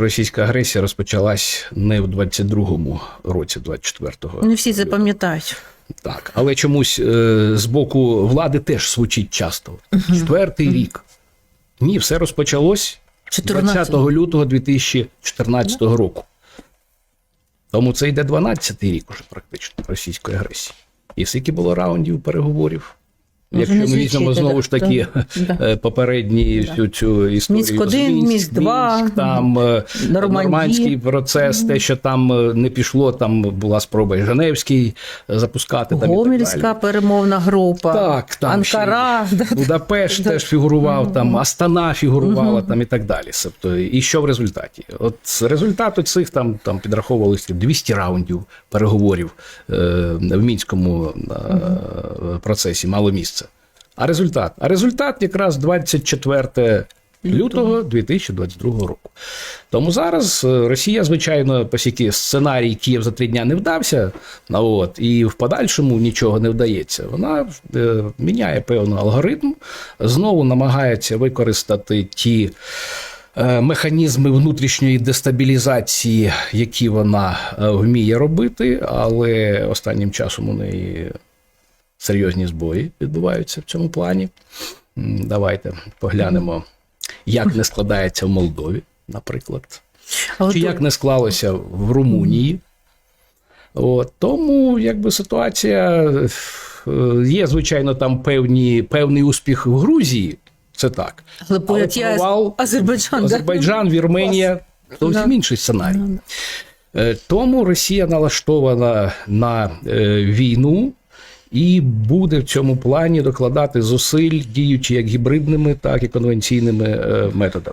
Російська агресія розпочалась не в 22-му році, 24-го. Не всі запам'ятають. Так, але чомусь е, з боку влади теж звучить часто. Четвертий рік. Ні, все розпочалось 20 лютого 2014 року. Тому це йде 12-й рік уже практично російської агресії. І скільки було раундів переговорів. Може, Якщо ми візьмемо знову ж таки Да. е, попередні всю цю історію. Мінськ з один, Мінськ два, Мінськ, там е, нормандський процес, те, що там е, не пішло, там була спроба і Женевський запускати. Там, і так Гомельська далі. перемовна група, Так, там Анкара. Будапешт теж фігурував, там Астана фігурувала, там і так далі. Тобто, і що в результаті? От результату цих там, там підраховувалися 200 раундів переговорів е, в мінському е, процесі мало місце. А результат? А результат якраз 24 лютого 2022 року. Тому зараз е, Росія, звичайно, оскільки сценарій Київ за три дня не вдався, ну, от, і в подальшому нічого не вдається. Вона е, міняє певний алгоритм, знову намагається використати ті. е, Механізми внутрішньої дестабілізації, які вона е, вміє робити, але останнім часом у неї серйозні збої відбуваються в цьому плані. Давайте поглянемо, як не складається в Молдові, наприклад, чи як не склалося в Румунії. От, тому якби ситуація е, є, звичайно, там певні, певний успіх в Грузії. Це так. Але є провал Азербайджан. да? Азербайджан, Вірменія зовсім Да. інший сценарій. Е, Тому Росія налаштована на е, війну і буде в цьому плані докладати зусиль, діючи як гібридними, так і конвенційними е, методами.